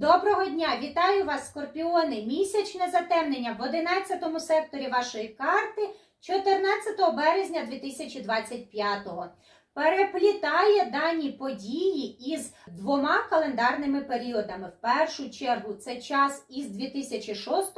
Доброго дня! Вітаю вас, скорпіони! Місячне затемнення в 11 секторі вашої карти 14 березня 2025-го. Переплітає дані події із двома календарними періодами. В першу чергу це час із 2006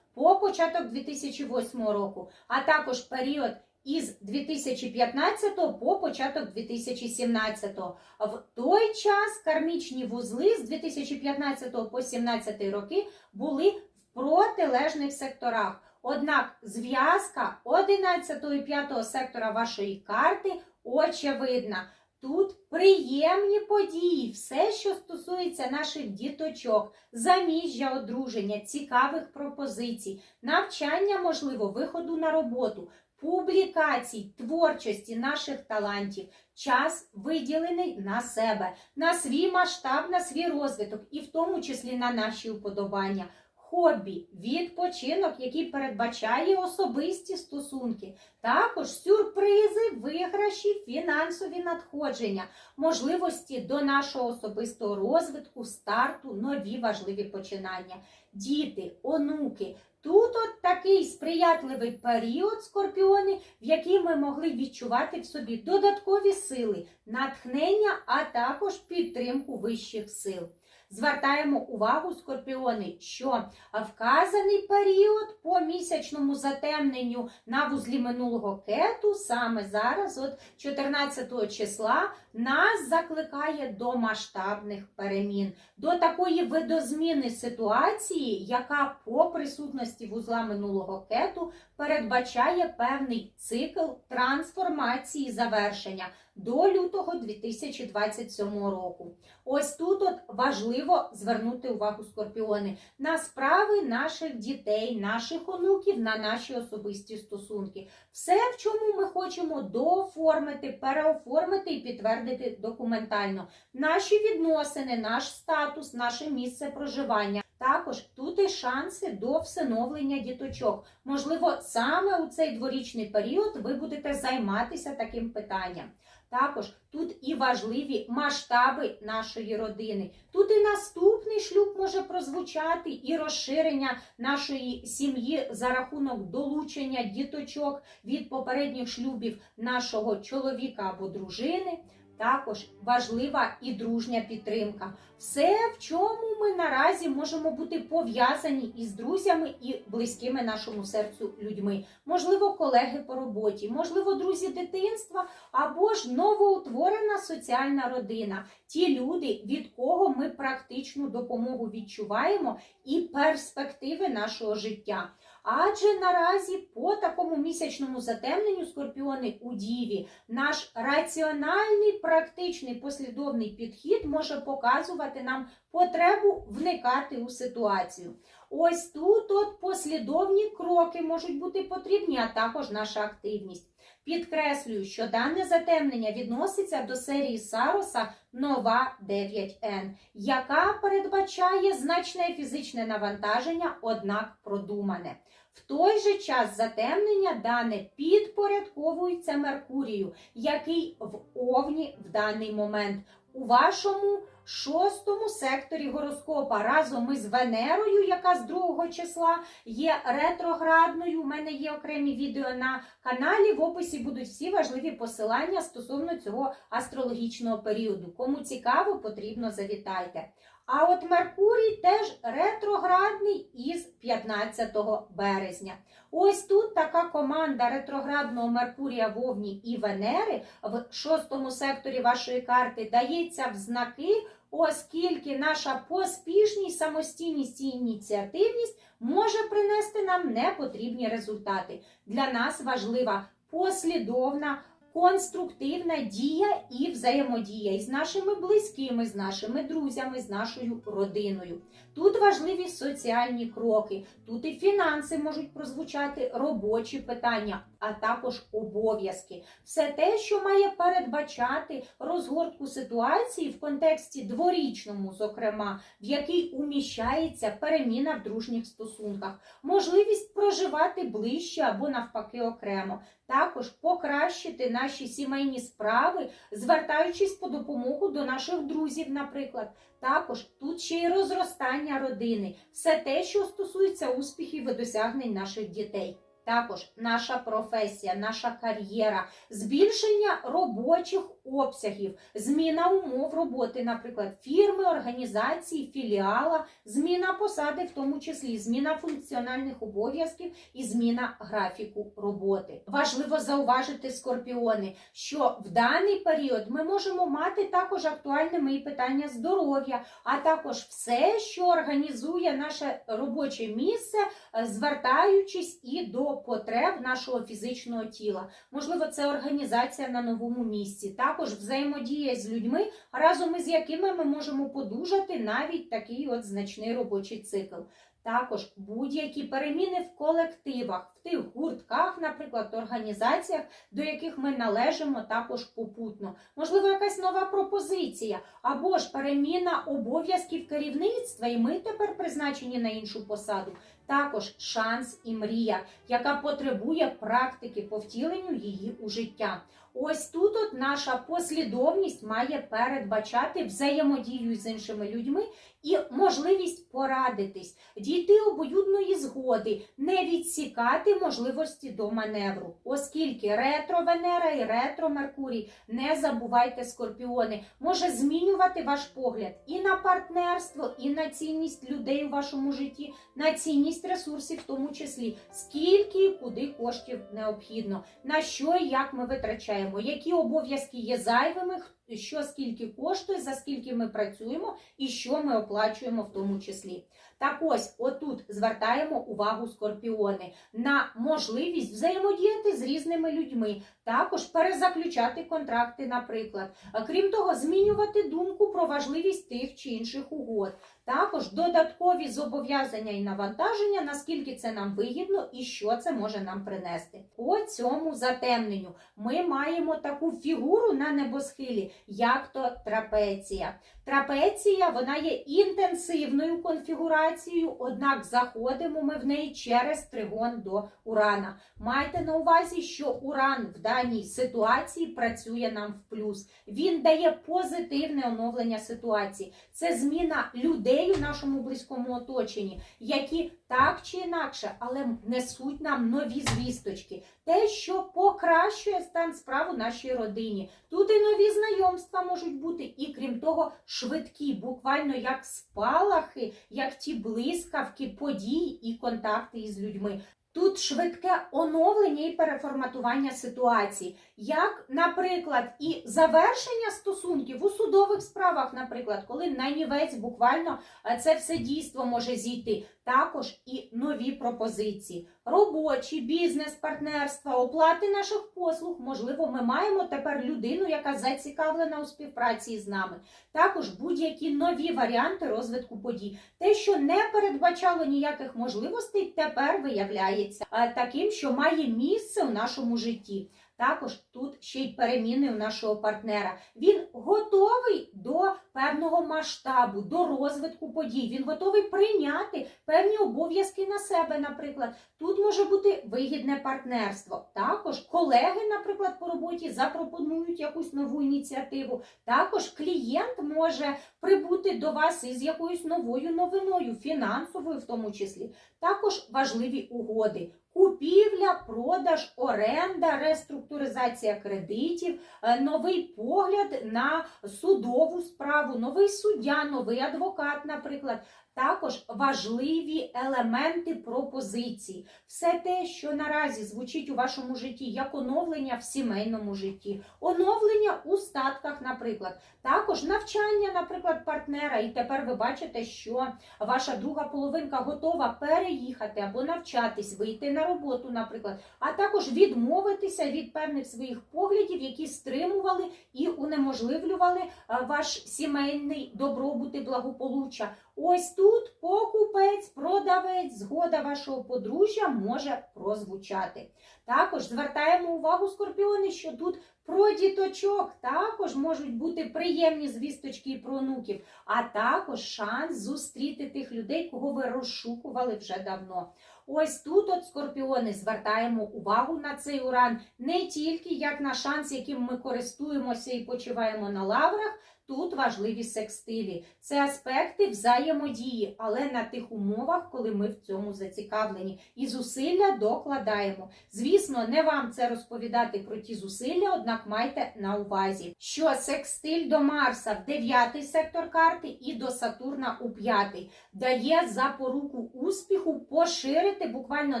по початок 2008 року, а також період із 2015 по початок 2017. В той час кармічні вузли з 2015 по 2017 роки були в протилежних секторах. Однак зв'язка 11 і 5 сектора вашої карти очевидна. Тут приємні події, все, що стосується наших діточок, заміжжя, одруження, цікавих пропозицій, навчання, можливо, виходу на роботу, публікацій, творчості наших талантів, час виділений на себе, на свій масштаб, на свій розвиток, і в тому числі на наші уподобання. Хобі, відпочинок, який передбачає особисті стосунки, також сюрпризи, виграші, фінансові надходження, можливості до нашого особистого розвитку, старту, нові важливі починання. Діти, онуки. Тут от такий сприятливий період, скорпіони, в який ми могли відчувати в собі додаткові сили, натхнення, а також підтримку вищих сил. Звертаємо увагу, скорпіони, що вказаний період по місячному затемненню на вузлі минулого кету саме зараз, от 14 числа, нас закликає до масштабних перемін, до такої видозміни ситуації, яка по присутності вузла минулого кету передбачає певний цикл трансформації завершення до лютого 2027 року. Ось тут от важливо звернути увагу скорпіони на справи наших дітей, наших онуків, на наші особисті стосунки. Все, в чому ми хочемо дооформити, переоформити і підтвердити документально наші відносини, наш статус, наше місце проживання. Також тут і шанси до всиновлення діточок. Можливо, саме у цей дворічний період ви будете займатися таким питанням. Також тут і важливі масштаби нашої родини. Тут і наступний шлюб може прозвучати, і розширення нашої сім'ї за рахунок долучення діточок від попередніх шлюбів нашого чоловіка або дружини. Також важлива і дружня підтримка. Все, в чому ми наразі можемо бути пов'язані із друзями і близькими нашому серцю людьми. Можливо, колеги по роботі, можливо, друзі дитинства або ж новоутворена соціальна родина. Ті люди, від кого ми практичну допомогу відчуваємо, і перспективи нашого життя. Адже наразі по такому місячному затемненню скорпіони у Діві наш раціональний, практичний послідовний підхід може показувати нам потребу вникати у ситуацію. Ось тут от послідовні кроки можуть бути потрібні, а також наша активність. Підкреслюю, що дане затемнення відноситься до серії Сароса Нова 9N, яка передбачає значне фізичне навантаження, однак продумане. В той же час затемнення дане підпорядковується Меркурію, який в Овні в даний момент. У вашому шостому секторі гороскопа разом із Венерою, яка з 2 числа є ретроградною. У мене є окремі відео на каналі. В описі будуть всі важливі посилання стосовно цього астрологічного періоду. Кому цікаво, потрібно завітайте. А от Меркурій теж ретроградний із 15 березня. Ось тут така команда ретроградного Меркурія Вовні і Венери в шостому секторі вашої карти дається в знаки, оскільки наша поспішність, самостійність і ініціативність може принести нам непотрібні результати. Для нас важлива послідовна конструктивна дія і взаємодія із нашими близькими, з нашими друзями, з нашою родиною. Тут важливі соціальні кроки, тут і фінанси можуть прозвучати робочі питання. а також обов'язки. Все те, що має передбачати розгортку ситуації в контексті дворічному, зокрема, в який уміщається переміна в дружніх стосунках, можливість проживати ближче або навпаки окремо. Також покращити наші сімейні справи, звертаючись по допомогу до наших друзів, наприклад. Також тут ще й розростання родини, все те, що стосується успіхів і досягнень наших дітей. Також наша професія, наша кар'єра, збільшення робочих обсягів, зміна умов роботи, наприклад, фірми, організації, філіала, зміна посади, в тому числі зміна функціональних обов'язків і зміна графіку роботи. Важливо зауважити скорпіони, що в даний період ми можемо мати також актуальними і питання здоров'я, а також все, що організує наше робоче місце, е, звертаючись і до потреб нашого фізичного тіла. Можливо, це організація на новому місці, також взаємодія з людьми, разом із якими ми можемо подужати навіть такий от значний робочий цикл. Також будь-які переміни в колективах, в тих гуртках, наприклад, організаціях, до яких ми належимо також попутно. Можливо, якась нова пропозиція, або ж переміна обов'язків керівництва, і ми тепер призначені на іншу посаду. Також шанс і мрія, яка потребує практики по втіленню її у життя. Ось тут от наша послідовність має передбачати взаємодію з іншими людьми і можливість порадитись, дійти обоюдної згоди, не відсікати можливості до маневру, оскільки ретро Венера і ретро Меркурій, не забувайте скорпіони, може змінювати ваш погляд і на партнерство, і на цінність людей у вашому житті, на цінність ресурсів, в тому числі. Скільки і куди коштів необхідно, на що і як ми витрачаємо, які обов'язки є зайвими, що скільки коштує, за скільки ми працюємо і що ми оплачуємо в тому числі. Так ось, отут звертаємо увагу скорпіони на можливість взаємодіяти з різними людьми, також перезаключати контракти, наприклад. Крім того, змінювати думку про важливість тих чи інших угод. Також додаткові зобов'язання і навантаження, наскільки це нам вигідно і що це може нам принести. По цьому затемненню ми маємо таку фігуру на небосхилі, як то трапеція. Трапеція вона є інтенсивною конфігурацією, однак заходимо ми в неї через тригон до урана. Майте на увазі, що уран в даній ситуації працює нам в плюс. Він дає позитивне оновлення ситуації. Це зміна людей у нашому близькому оточенні, які так чи інакше, але несуть нам нові звісточки. Те, що покращує стан справ у нашій родині. Тут і нові знайомства можуть бути, і крім того, швидкі, буквально як спалахи, як ті блискавки, подій і контакти із людьми. Тут швидке оновлення і переформатування ситуації, як, наприклад, і завершення стосунків у судових справах, наприклад, коли на нівець буквально е, це все дійство може зійти. Також і нові пропозиції, робочі, бізнес, партнерства, оплати наших послуг. Можливо, ми маємо тепер людину, яка зацікавлена у співпраці з нами. Також будь-які нові варіанти розвитку подій. Те, що не передбачало ніяких можливостей, тепер виявляється е, таким, що має місце у нашому житті. Також тут ще й переміни у нашого партнера. Він готовий до певного масштабу, до розвитку подій. Він готовий прийняти певні обов'язки на себе, наприклад. Тут може бути вигідне партнерство. Також колеги, наприклад, по роботі запропонують якусь нову ініціативу. Також клієнт може прибути до вас із якоюсь новою новиною, фінансовою в тому числі. Також важливі угоди. Купівля, продаж, оренда, реструктуризація кредитів, е, новий погляд на судову справу, новий суддя, новий адвокат, наприклад. Також важливі елементи пропозиції. Все те, що наразі звучить у вашому житті, як оновлення в сімейному житті, оновлення у статках, наприклад, також навчання, наприклад, партнера. І тепер ви бачите, що ваша друга половинка готова переїхати або навчатись, вийти на роботу, наприклад, а також відмовитися від певних своїх поглядів, які стримували і унеможливлювали е, ваш сімейний добробут і благополуччя. Ось тут покупець, продавець, згода вашого подружжя може прозвучати. Також звертаємо увагу скорпіони, що тут про діточок також можуть бути приємні звісточки і про онуків, а також шанс зустріти тих людей, кого ви розшукували вже давно. Ось тут, от скорпіони, звертаємо увагу на цей уран не тільки як на шанс, яким ми користуємося і почуваємо на лаврах. Тут важливі секстилі. Це аспекти взаємодії, але на тих умовах, коли ми в цьому зацікавлені, і зусилля докладаємо. Звісно, не вам це розповідати про ті зусилля, однак майте на увазі, що секстиль до Марса в дев'ятий сектор карти і до Сатурна у п'ятий дає запоруку успіху поширити буквально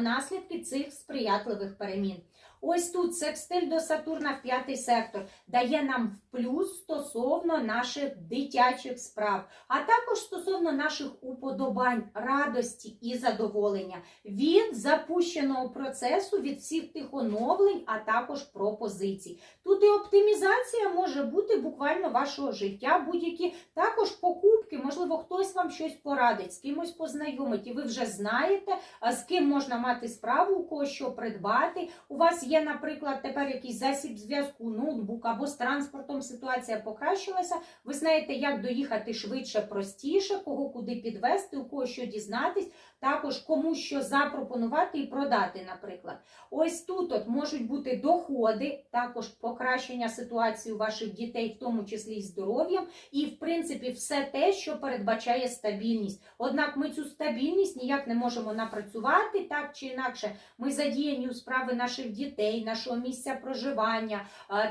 наслідки цих сприятливих перемін. Ось тут секстиль до Сатурна в п'ятий сектор дає нам плюс стосовно наших дитячих справ, а також стосовно наших уподобань, радості і задоволення від запущеного процесу, від всіх тих оновлень, а також пропозицій. Тут і оптимізація може бути буквально вашого життя, будь-які також покупки, можливо, хтось вам щось порадить, з кимось познайомить, і ви вже знаєте, з ким можна мати справу, у кого що придбати. У вас є, наприклад, тепер якийсь засіб зв'язку, ноутбук або з транспортом ситуація покращилася. Ви знаєте, як доїхати швидше, простіше, кого куди підвести, у кого що дізнатись, також кому що запропонувати і продати, наприклад. Ось тут от можуть бути доходи, також покращення ситуації у ваших дітей, в тому числі і здоров'ям, і в принципі все те, що передбачає стабільність. Однак ми цю стабільність ніяк не можемо напрацювати так чи інакше. Ми задіяні у справи наших дітей, нашого місця проживання,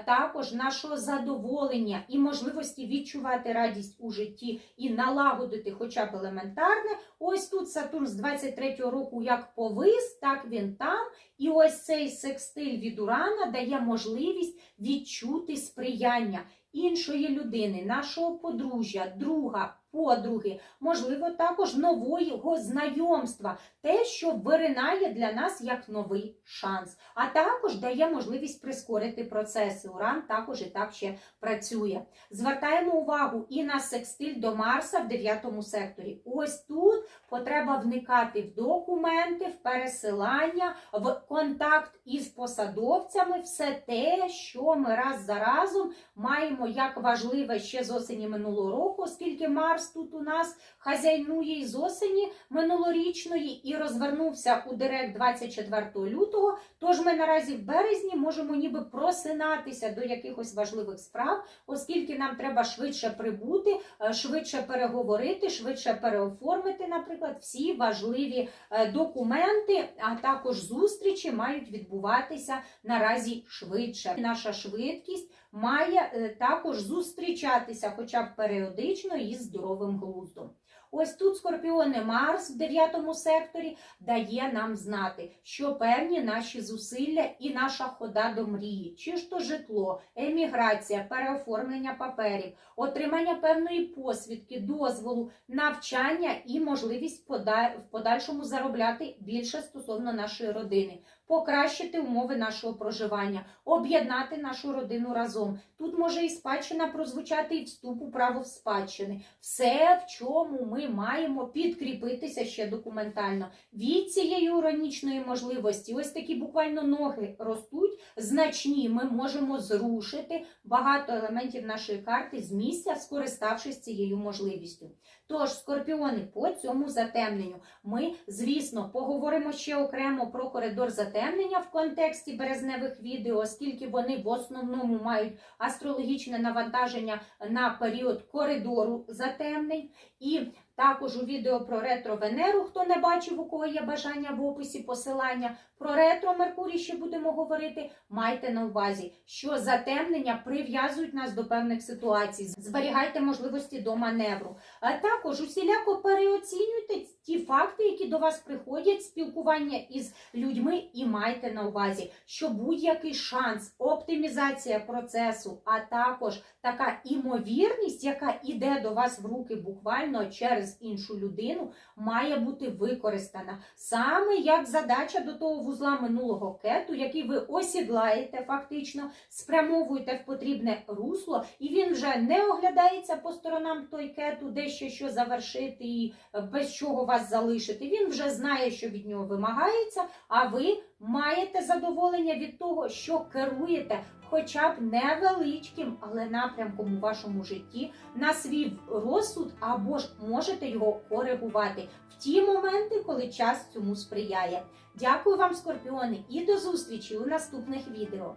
також нашого задоволення і можливості відчувати радість у житті і налагодити, хоча б елементарне. Ось тут Сатурн з 23-го року як повис, так він там. І ось цей секстиль від Урана дає можливість відчути сприяння іншої людини, нашого подружжя, друга, подруги, можливо, також нового знайомства, те, що виринає для нас як новий шанс, а також дає можливість прискорити процеси. Уран також і так ще працює. Звертаємо увагу і на секстиль до Марса в 9 секторі. Ось тут потреба вникати в документи, в пересилання, в контакт із посадовцями, все те, що ми раз за разом маємо як важливе ще з осені минулого року, оскільки Марс тут у нас хазяйнує із осені минулорічної і розвернувся у директ 24 лютого. Тож ми наразі в березні можемо ніби просинатися до якихось важливих справ, оскільки нам треба швидше прибути, е, швидше переговорити, швидше переоформити, наприклад, всі важливі е, документи, а також зустрічі мають відбуватися наразі швидше. Наша швидкість має е, також зустрічатися, хоча б періодично із здоровим глуздом. Ось тут скорпіони Марс в 9 секторі дає нам знати, що певні наші зусилля і наша хода до мрії, чи ж то житло, еміграція, переоформлення паперів, отримання певної посвідки, дозволу, навчання і можливість в подальшому заробляти більше стосовно нашої родини, покращити умови нашого проживання, об'єднати нашу родину разом. Тут може і спадщина прозвучати, і вступ у право в спадщини. Все, в чому ми маємо підкріпитися ще документально. Від цієї уранічної можливості, ось такі буквально ноги ростуть значні. Ми можемо зрушити багато елементів нашої карти з місця, скориставшись цією можливістю. Тож, скорпіони, по цьому затемненню ми, звісно, поговоримо ще окремо про коридор затемнення в контексті березневих відео, оскільки вони в основному мають астрологічне навантаження на період коридору затемнень. І також у відео про ретро Венеру, хто не бачив, у кого є бажання в описі посилання. Про ретро Меркурій ще будемо говорити. Майте на увазі, що затемнення прив'язують нас до певних ситуацій. Зберігайте можливості до маневру. А також усіляко переоцінюйте ті факти, які до вас приходять, спілкування із людьми, і майте на увазі, що будь-який шанс, оптимізація процесу, а також така імовірність, яка іде до вас в руки буквально через іншу людину, має бути використана саме як задача до того вузла минулого кету, який ви осідлаєте фактично, спрямовуєте в потрібне русло, і він вже не оглядається по сторонам той кету, дещо що завершити і без чого вас залишити. Він вже знає, що від нього вимагається, а ви маєте задоволення від того, що керуєте. Хоча б невеличким, але напрямком у вашому житті на свій розсуд, або ж можете його коригувати в ті моменти, коли час цьому сприяє. Дякую вам, скорпіони, і до зустрічі у наступних відео.